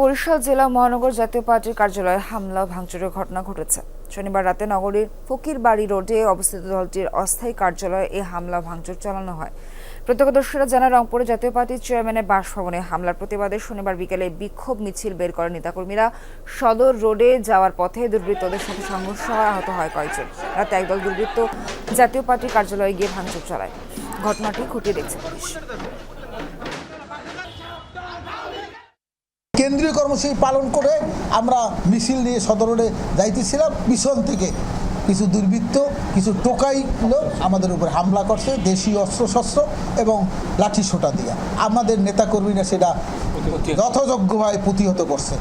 বরিশাল জেলা মহানগর জাতীয় পার্টির কার্যালয়ে হামলা ভাঙচুরের ঘটনা ঘটেছে। শনিবার রাতে নগরীর ফকির বাড়ি রোডে অবস্থিত দলটির অস্থায়ী কার্যালয়ে এই হামলা ভাঙচুর চালানো হয়। প্রত্যক্ষদর্শীরা জানায়, রংপুরে জাতীয় পার্টির চেয়ারম্যানের বাসভবনে হামলার প্রতিবাদে শনিবার বিকেলে বিক্ষোভ মিছিল বের করেন নেতাকর্মীরা সদর রোডে যাওয়ার পথে দুর্বৃত্তদের সাথে সংঘর্ষ হয় আহত হয় কয়েকজন। রাতে একদল দুর্বৃত্ত জাতীয় পার্টির কার্যালয়ে গিয়ে ভাঙচুর চালায়। ঘটনাটি খতিয়ে দেখছে পুলিশ। কেন্দ্রীয় কর্মসূচি পালন করে আমরা মিছিল নিয়ে সদর রোডে যাইতেছিলাম পিছন থেকে। কিছু দুর্বৃত্ত কিছু টোকাই লোক আমাদের উপর হামলা করছে দেশীয় অস্ত্রশস্ত্র এবং লাঠি সোটা দিয়ে। আমাদের নেতাকর্মীরা সেটা যথাযোগ্যভাবে প্রতিহত করছে।